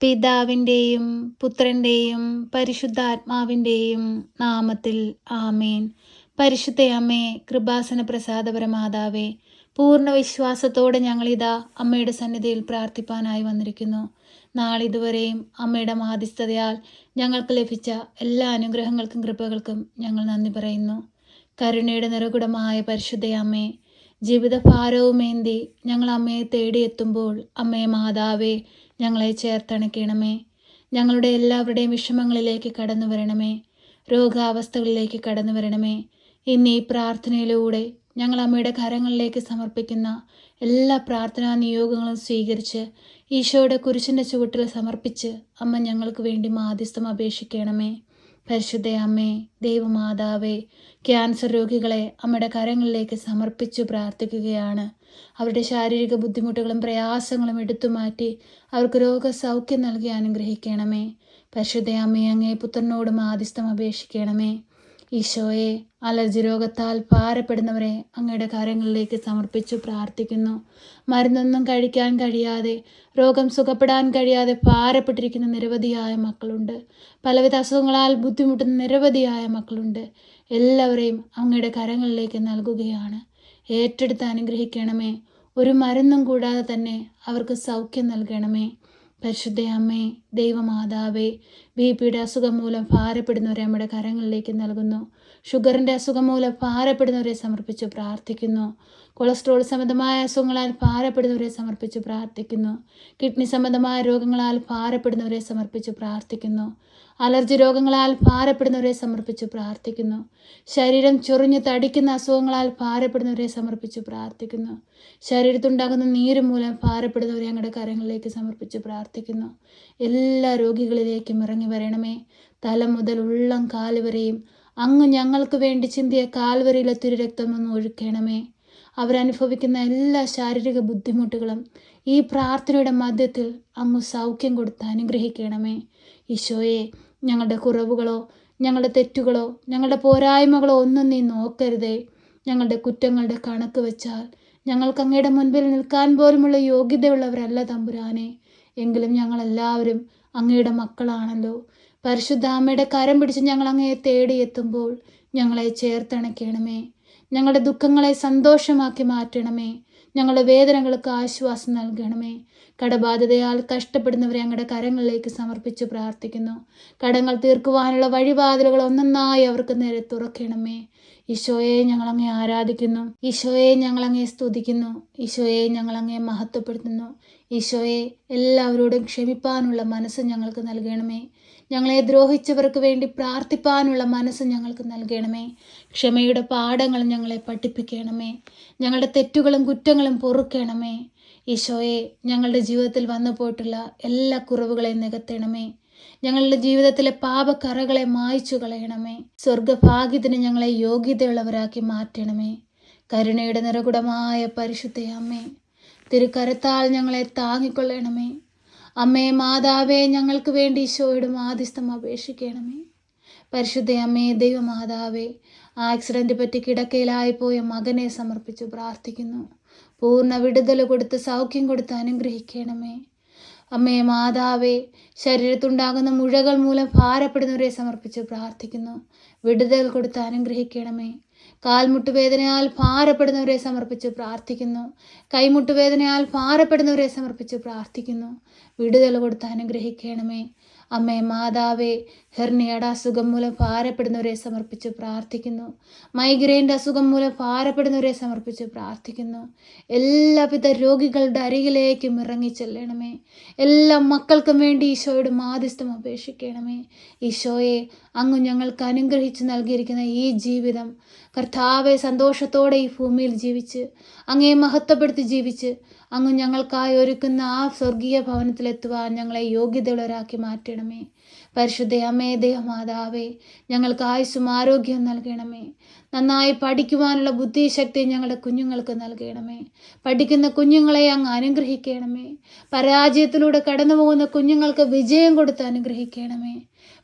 പിതാവിന്റെയും പുത്രന്റെയും പരിശുദ്ധാത്മാവിന്റെയും നാമത്തിൽ ആമേൻ. പരിശുദ്ധ അമ്മേ കൃപാസന പ്രസാദപരമാതാവേ പൂർണ വിശ്വാസത്തോടെ ഞങ്ങളിതാ അമ്മയുടെ സന്നിധിയിൽ പ്രാർത്ഥിപ്പാനായി വന്നിരിക്കുന്നു. നാളിതുവരെയും അമ്മയുടെ മാധ്യസ്ഥതയാൽ ഞങ്ങൾക്ക് ലഭിച്ച എല്ലാ അനുഗ്രഹങ്ങൾക്കും കൃപകൾക്കും ഞങ്ങൾ നന്ദി പറയുന്നു. കരുണയുടെ നിറകുടമായ പരിശുദ്ധയമ്മേ ജീവിതഭാരവുമേന്തി ഞങ്ങൾ അമ്മയെ തേടിയെത്തുമ്പോൾ അമ്മയെ മാതാവേ ഞങ്ങളെ ചേർത്തണയ്ക്കണമേ ഞങ്ങളുടെ എല്ലാവരുടെയും വിഷമങ്ങളിലേക്ക് കടന്നു വരണമേ. രോഗാവസ്ഥകളിലേക്ക് കടന്നു വരണമേ. ഇന്ന് ഈ പ്രാർത്ഥനയിലൂടെ ഞങ്ങൾ അമ്മയുടെ കരങ്ങളിലേക്ക് സമർപ്പിക്കുന്ന എല്ലാ പ്രാർത്ഥനാ നിയോഗങ്ങളും സ്വീകരിച്ച് ഈശോയുടെ കുരിശിന്റെ ചുവട്ടിൽ സമർപ്പിച്ച് അമ്മ ഞങ്ങൾക്ക് വേണ്ടി മാധ്യസ്ഥം അപേക്ഷിക്കണമേ. പരിശുദ്ധ അമ്മേ ദൈവമാതാവേ ക്യാൻസർ രോഗികളെ അമ്മയുടെ കരങ്ങളിലേക്ക് സമർപ്പിച്ചു പ്രാർത്ഥിക്കുകയാണ്. അവരുടെ ശാരീരിക ബുദ്ധിമുട്ടുകളും പ്രയാസങ്ങളും എടുത്തു മാറ്റി അവർക്ക് രോഗസൗഖ്യം നൽകി അനുഗ്രഹിക്കണമേ. പരിശുദ്ധ അമ്മേ അങ്ങേ പുത്രനോട് ആദിസ്ഥം അപേക്ഷിക്കണമേ. ഈശോയെ അലർജി രോഗത്താൽ ഭാരപ്പെടുന്നവരെ അങ്ങയുടെ കാര്യങ്ങളിലേക്ക് സമർപ്പിച്ചു പ്രാർത്ഥിക്കുന്നു. മരുന്നൊന്നും കഴിക്കാൻ കഴിയാതെ രോഗം സുഖപ്പെടാൻ കഴിയാതെ പാരപ്പെട്ടിരിക്കുന്ന നിരവധിയായ മക്കളുണ്ട്. പലവിധ അസുഖങ്ങളാൽ ബുദ്ധിമുട്ടുന്ന നിരവധിയായ മക്കളുണ്ട്. എല്ലാവരെയും അങ്ങയുടെ കരങ്ങളിലേക്ക് നൽകുകയാണ്. ഏറ്റെടുത്ത് അനുഗ്രഹിക്കണമേ. ഒരു മരുന്നും കൂടാതെ തന്നെ അവർക്ക് സൗഖ്യം നൽകണമേ. പരിശുദ്ധ അമ്മേ ദൈവമാതാവേ ബി പിയുടെ അസുഖം മൂലം ഭാരപ്പെടുന്നവരെ നമ്മുടെ കരങ്ങളിലേക്ക് നൽകുന്നു. ഷുഗറിന്റെ അസുഖം മൂലം ഭാരപ്പെടുന്നവരെ സമർപ്പിച്ച് പ്രാർത്ഥിക്കുന്നു. കൊളസ്ട്രോൾ സംബന്ധമായ അസുഖങ്ങളാൽ ഭാരപ്പെടുന്നവരെ സമർപ്പിച്ച് പ്രാർത്ഥിക്കുന്നു. കിഡ്നി സംബന്ധമായ രോഗങ്ങളാൽ ഭാരപ്പെടുന്നവരെ സമർപ്പിച്ച് പ്രാർത്ഥിക്കുന്നു. അലർജി രോഗങ്ങളാൽ ഭാരപ്പെടുന്നവരെ സമർപ്പിച്ചു പ്രാർത്ഥിക്കുന്നു. ശരീരം ചൊറിഞ്ഞ് തടിക്കുന്ന അസുഖങ്ങളാൽ ഭാരപ്പെടുന്നവരെ സമർപ്പിച്ചു പ്രാർത്ഥിക്കുന്നു. ശരീരത്തുണ്ടാകുന്ന നീര് മൂലം ഭാരപ്പെടുന്നവരെ ഞങ്ങളുടെ കരങ്ങളിലേക്ക് സമർപ്പിച്ച് പ്രാർത്ഥിക്കുന്നു. എല്ലാ രോഗികളിലേക്കും ഇറങ്ങി വരണമേ. തല മുതൽ ഉള്ളം കാലുവരെയും അങ്ങ് ഞങ്ങൾക്ക് വേണ്ടി ചിന്തിയ കാൽവരിയിലെ തിരുരക്തമൊന്ന് ഒഴുക്കണമേ. അവരനുഭവിക്കുന്ന എല്ലാ ശാരീരിക ബുദ്ധിമുട്ടുകളും ഈ പ്രാർത്ഥനയുടെ മധ്യത്തിൽ അങ്ങ് സൗഖ്യം കൊടുത്ത് അനുഗ്രഹിക്കണമേ. ഈശോയെ ഞങ്ങളുടെ കുറവുകളോ ഞങ്ങളുടെ തെറ്റുകളോ ഞങ്ങളുടെ പോരായ്മകളോ ഒന്നും നീ നോക്കരുതേ. ഞങ്ങളുടെ കുറ്റങ്ങളുടെ കണക്ക് വെച്ചാൽ ഞങ്ങൾക്ക് അങ്ങയുടെ മുൻപിൽ നിൽക്കാൻ പോലുമുള്ള യോഗ്യതയുള്ളവരല്ല തമ്പുരാനെ. എങ്കിലും ഞങ്ങളെല്ലാവരും അങ്ങയുടെ മക്കളാണല്ലോ. പരിശുദ്ധാമ്മയുടെ കരം പിടിച്ച് ഞങ്ങൾ അങ്ങയെ തേടിയെത്തുമ്പോൾ ഞങ്ങളെ ചേർത്തണയ്ക്കണമേ. ഞങ്ങളുടെ ദുഃഖങ്ങളെ സന്തോഷമാക്കി മാറ്റണമേ. ഞങ്ങളുടെ വേദനകൾക്ക് ആശ്വാസം നൽകണമേ. കടബാധ്യതയാൽ കഷ്ടപ്പെടുന്നവരെ ഞങ്ങളുടെ കരങ്ങളിലേക്ക് സമർപ്പിച്ച് പ്രാർത്ഥിക്കുന്നു. കടങ്ങൾ തീർക്കുവാനുള്ള വഴിവാതിലുകൾ ഒന്നൊന്നായി അവർക്ക് നേരെ തുറക്കണമേ. ഈശോയെ ഞങ്ങളങ്ങെ ആരാധിക്കുന്നു. ഈശോയെ ഞങ്ങളങ്ങെ സ്തുതിക്കുന്നു. ഈശോയെ ഞങ്ങളങ്ങെ മഹത്വപ്പെടുത്തുന്നു. ഈശോയെ എല്ലാവരോടും ക്ഷമിപ്പാനുള്ള മനസ്സ് ഞങ്ങൾക്ക് നൽകണമേ. ഞങ്ങളെ ദ്രോഹിച്ചവർക്ക് വേണ്ടി പ്രാർത്ഥിപ്പാനുള്ള മനസ്സ് ഞങ്ങൾക്ക് നൽകണമേ. ക്ഷമയുടെ പാഠങ്ങൾ ഞങ്ങളെ പഠിപ്പിക്കണമേ. ഞങ്ങളുടെ തെറ്റുകളും കുറ്റങ്ങളും പൊറുക്കണമേ. ഈശോയെ ഞങ്ങളുടെ ജീവിതത്തിൽ വന്നു പോയിട്ടുള്ള എല്ലാ കുറവുകളെയും നികത്തണമേ. ഞങ്ങളുടെ ജീവിതത്തിലെ പാപക്കറകളെ മായ്ച്ചു കളയണമേ. സ്വർഗഭാഗ്യത്തിന് ഞങ്ങളെ യോഗ്യതയുള്ളവരാക്കി മാറ്റണമേ. കരുണയുടെ നിറകുടമായ പരിശുദ്ധ അമ്മേ തിരുക്കരത്താൽ ഞങ്ങളെ താങ്ങിക്കൊള്ളണമേ. അമ്മേ മാതാവേ ഞങ്ങൾക്ക് വേണ്ടി ഈശോയുടെ മാധ്യസ്ഥം അപേക്ഷിക്കണമേ. പരിശുദ്ധ അമ്മേ ദൈവമാതാവേ ആക്സിഡന്റ് പറ്റി കിടക്കയിലായി പോയ മകനെ സമർപ്പിച്ചു പ്രാർത്ഥിക്കുന്നു. പൂർണ വിടുതൽ കൊടുത്ത് സൗഖ്യം കൊടുത്ത് അനുഗ്രഹിക്കണമേ. അമ്മേ മാതാവേ ശരീരത്തുണ്ടാകുന്ന മുഴകൾ മൂലം ഭാരപ്പെടുന്നവരെ സമർപ്പിച്ച് പ്രാർത്ഥിക്കുന്നു. വിടുതൽ കൊടുത്ത് അനുഗ്രഹിക്കണമേ. കാൽമുട്ടുവേദനയാൽ ഭാരപ്പെടുന്നവരെ സമർപ്പിച്ച് പ്രാർത്ഥിക്കുന്നു. കൈമുട്ടുവേദനയാൽ ഭാരപ്പെടുന്നവരെ സമർപ്പിച്ച് പ്രാർത്ഥിക്കുന്നു. വിടുതൽ കൊടുത്ത് അനുഗ്രഹിക്കണമേ. അമ്മേ മാതാവേ ഹെർണിയുടെ അസുഖം മൂലം ഭാരപ്പെടുന്നവരെ സമർപ്പിച്ച് പ്രാർത്ഥിക്കുന്നു. മൈഗ്രെയിന്റെ അസുഖം മൂലം ഭാരപ്പെടുന്നവരെ സമർപ്പിച്ച് പ്രാർത്ഥിക്കുന്നു. എല്ലാവിധ രോഗികളുടെ അരികിലേക്കും ഇറങ്ങി ചെല്ലണമേ. എല്ലാ മക്കൾക്കും വേണ്ടി ഈശോയുടെ മാധ്യസ്ഥം അപേക്ഷിക്കണമേ. ഈശോയെ അങ്ങ് ഞങ്ങൾക്ക് അനുഗ്രഹിച്ച് നൽകിയിരിക്കുന്ന ഈ ജീവിതം കർത്താവെ സന്തോഷത്തോടെ ഈ ഭൂമിയിൽ ജീവിച്ച് അങ്ങേ മഹത്വപ്പെടുത്തി ജീവിച്ച് അങ്ങ് ഞങ്ങൾക്കായി ഒരുക്കുന്ന ആ സ്വർഗീയ ഭവനത്തിലെത്തുവാൻ ഞങ്ങളെ യോഗ്യതയുള്ളവരാക്കി മാറ്റണമേ. പരിശുദ്ധ അമ്മേ ദേവമാതാവേ ഞങ്ങൾക്ക് ആയുസ്സും ആരോഗ്യവും നൽകണമേ. നന്നായി പഠിക്കുവാനുള്ള ബുദ്ധിശക്തി ഞങ്ങളുടെ കുഞ്ഞുങ്ങൾക്ക് നൽകണമേ. പഠിക്കുന്ന കുഞ്ഞുങ്ങളെ അങ്ങ് അനുഗ്രഹിക്കണമേ. പരാജയത്തിലൂടെ കടന്നു പോകുന്ന കുഞ്ഞുങ്ങൾക്ക് വിജയം കൊടുത്ത് അനുഗ്രഹിക്കണമേ.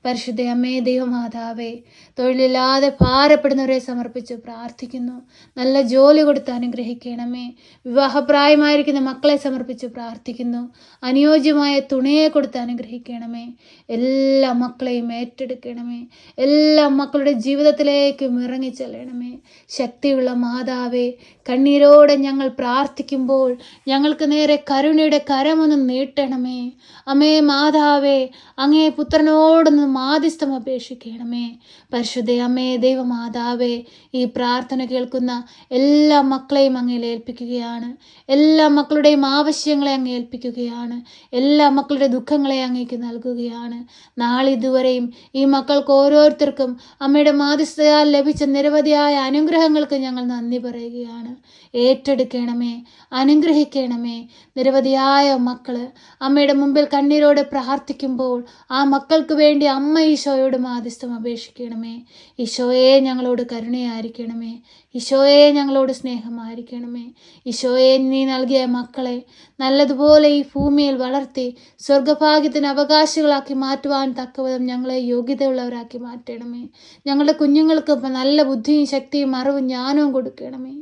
പരിശുദ്ധ അമ്മേ ദൈവമാതാവേ തൊഴിലില്ലാതെ ഭാരപ്പെടുന്നവരെ സമർപ്പിച്ച് പ്രാർത്ഥിക്കുന്നു. നല്ല ജോലി കൊടുത്ത് അനുഗ്രഹിക്കണമേ. വിവാഹപ്രായമായിരിക്കുന്ന മക്കളെ സമർപ്പിച്ച് പ്രാർത്ഥിക്കുന്നു. അനുയോജ്യമായ തുണയെ കൊടുത്ത് അനുഗ്രഹിക്കണമേ. എല്ലാ മക്കളെയും ഏറ്റെടുക്കണമേ. എല്ലാ മക്കളുടെ ജീവിതത്തിലേക്കും ഇറങ്ങിച്ചെല്ലണമേ. ശക്തിയുള്ള മാതാവേ കണ്ണീരോടെ ഞങ്ങൾ പ്രാർത്ഥിക്കുമ്പോൾ ഞങ്ങൾക്ക് നേരെ കരുണയുടെ കരമൊന്ന് നീട്ടണമേ. അമ്മേ മാതാവേ അങ്ങേ പുത്രനോടൊന്ന് മാധ്യസ്ഥം അപേക്ഷിക്കണമേ. പരിശുദ്ധയമ്മേ ദൈവമാതാവേ ഈ പ്രാർത്ഥന കേൾക്കുന്ന എല്ലാ മക്കളെയും അങ്ങ് ഏൽപ്പിക്കുകയാണ്. എല്ലാ മക്കളുടെയും ആവശ്യങ്ങളെ അങ്ങ് ഏൽപ്പിക്കുകയാണ്. എല്ലാ മക്കളുടെ ദുഃഖങ്ങളെ അങ്ങേക്ക് നൽകുകയാണ്. നാളിതുവരെയും ഈ മക്കൾക്ക് ഓരോരുത്തർക്കും അമ്മയുടെ മാധ്യസ്ഥയാൽ ലഭിച്ച നിരവധിയായ അനുഗ്രഹങ്ങൾക്ക് ഞങ്ങൾ നന്ദി പറയുകയാണ്. ഏറ്റെടുക്കണമേ അനുഗ്രഹിക്കണമേ. നിരവധിയായ മക്കൾ അമ്മയുടെ മുമ്പിൽ കണ്ണീരോടെ പ്രാർത്ഥിക്കുമ്പോൾ ആ മക്കൾക്ക് വേണ്ടി അമ്മ ഈശോയോട് മാധ്യസ്ഥം അപേക്ഷിക്കണമേ. ഈശോയെ ഞങ്ങളോട് കരുണയായിരിക്കണമേ. ഈശോയെ ഞങ്ങളോട് സ്നേഹമായിരിക്കണമേ. ഈശോയെ നീ നൽകിയ മക്കളെ നല്ലതുപോലെ ഈ ഭൂമിയിൽ വളർത്തി സ്വർഗഭാഗ്യത്തിന് അവകാശികളാക്കി മാറ്റുവാൻ തക്കവിധം ഞങ്ങളെ യോഗ്യതയുള്ളവരാക്കി മാറ്റണമേ. ഞങ്ങളുടെ കുഞ്ഞുങ്ങൾക്ക് നല്ല ബുദ്ധിയും ശക്തിയും അറിവും ജ്ഞാനവും കൊടുക്കണമേ.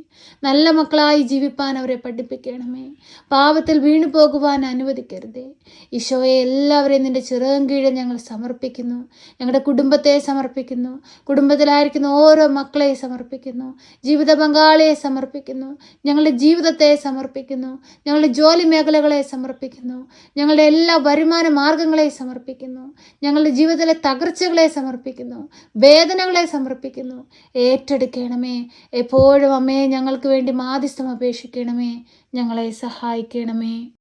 നല്ല മക്കളായി ജീവിപ്പാൻ അവരെ പഠിപ്പിക്കണമേ. പാപത്തിൽ വീണു പോകുവാൻ അനുവദിക്കരുതേ. ഈശോയെ എല്ലാവരെയും നിന്റെ ചിറകം കീഴിൽ ഞങ്ങൾ സമർപ്പിക്കുന്നു. ഞങ്ങളുടെ കുടുംബത്തെ സമർപ്പിക്കുന്നു. കുടുംബത്തിലായിരിക്കുന്ന ഓരോ മക്കളെ സമർപ്പിക്കുന്നു. ജീവിത പങ്കാളിയെ സമർപ്പിക്കുന്നു. ഞങ്ങളുടെ ജീവിതത്തെ സമർപ്പിക്കുന്നു. ഞങ്ങളുടെ ജോലി മേഖലകളെ സമർപ്പിക്കുന്നു. ഞങ്ങളുടെ എല്ലാ വരുമാന മാർഗങ്ങളെ സമർപ്പിക്കുന്നു. ഞങ്ങളുടെ ജീവിതത്തിലെ തകർച്ചകളെ സമർപ്പിക്കുന്നു. വേദനകളെ സമർപ്പിക്കുന്നു. ഏറ്റെടുക്കണമേ. എപ്പോഴും അമ്മയെ ഞങ്ങൾക്ക് വേണ്ടി മാധ്യസ്ഥം അപേക്ഷിക്കണമേ. ഞങ്ങളെ സഹായിക്കണമേ.